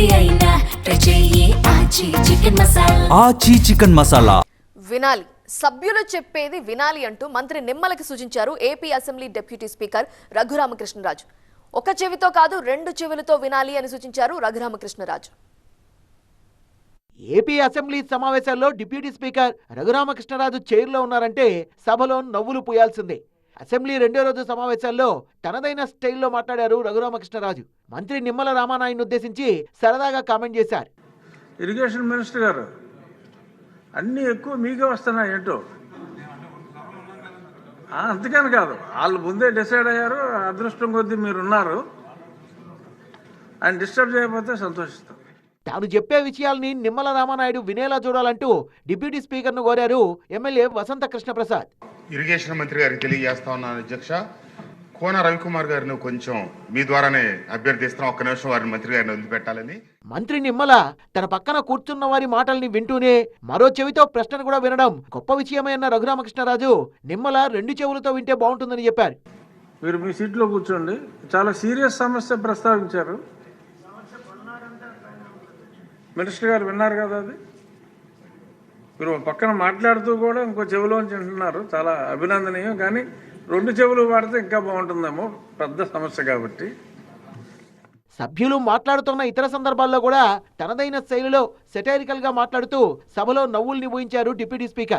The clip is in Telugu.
ఏది అయినా ట్రై చెయ్యి ఆచి చికెన్ మసాలా. ఆచీ చికెన్ మసాలా. వినాలి. సభ్యులు చెప్పేది వినాలి అంటూ మంత్రి నిమ్మలకి సూచించారు AP assembly deputy speaker Raghurama Krishna Raju. ఒక చెవితో కాదు రెండు చెవులతో వినాలి అని సూచించారు రఘురామకృష్ణరాజు. ఏపీ అసెంబ్లీ సమావేశాల్లో డిప్యూటీ స్పీకర్ రఘురామకృష్ణరాజు చైర్లో ఉన్నారంటే సభలో నవ్వులు పూయాల్సిందే. అసెంబ్లీ రెండో రోజు సమావేశాల్లో తనదైన స్టైల్లో మాట్లాడారు రఘురామకృష్ణరాజు. మంత్రి నిమ్మల రామానాయుని ఉద్దేశించి సరదాగా కామెంట్ చేశారు. ఇరిగేషన్ మినిస్టర్ గారు అన్నీ ఎక్కువ మీకే వస్తున్నాయి ఏంటో? ఆ, అంతకని కాదు. వాళ్ళు ముందే డిసైడ్ అయ్యారు అదృష్టం కొద్దీ మీరు ఉన్నారు. ఆయన డిస్టర్బ్ చేయకపోతే సంతోషిస్తాం. తాను చెప్పే విషయాల్ని నిమ్మల రామానాయుడు వినేలా చూడాలంటూ డిప్యూటీ స్పీకర్ను కోరారు ఎమ్మెల్యే వసంత కృష్ణప్రసాద్. ఇరిగేషన్ మంత్రి గారికి తెలియజేస్తా ఉన్నాను అధ్యక్ష కోన రవికుమార్ గారిని కొంచెం మీ ద్వారానే అభ్యర్థిస్తున్నాం ఒక్క నిమిషం వారిని మంత్రి గారిని వదిలిపెట్టాలని. మంత్రి నిమ్మల తన పక్కన కూర్చున్న వారి మాటల్ని వింటూనే మరో చెవితో ప్రశ్నను కూడా వినడం గొప్ప విషయమే అన్న రఘురామకృష్ణరాజు నిమ్మల రెండు చెవులతో వింటే బాగుంటుందని చెప్పారు. మీరు మీ సీట్లో కూర్చోండి. చాలా సీరియస్ సమస్య ప్రస్తావించారు. మినిస్టర్ గారు విన్నారు కదా అది? మీరు పక్కన మాట్లాడుతూ కూడా ఇంకో చెవిలోంచి వింటున్నారు. చాలా అభినందనీయం. కానీ రెండు చెవులు వాడితే ఇంకా బాగుంటుందేమో. పెద్ద సమస్య కాబట్టి. సభ్యులు మాట్లాడుతున్న ఇతర సందర్భాల్లో కూడా తనదైన శైలిలో సెటైరికల్గా మాట్లాడుతూ సభలో నవ్వుల్ని ఊహించారు డిప్యూటీ స్పీకర్.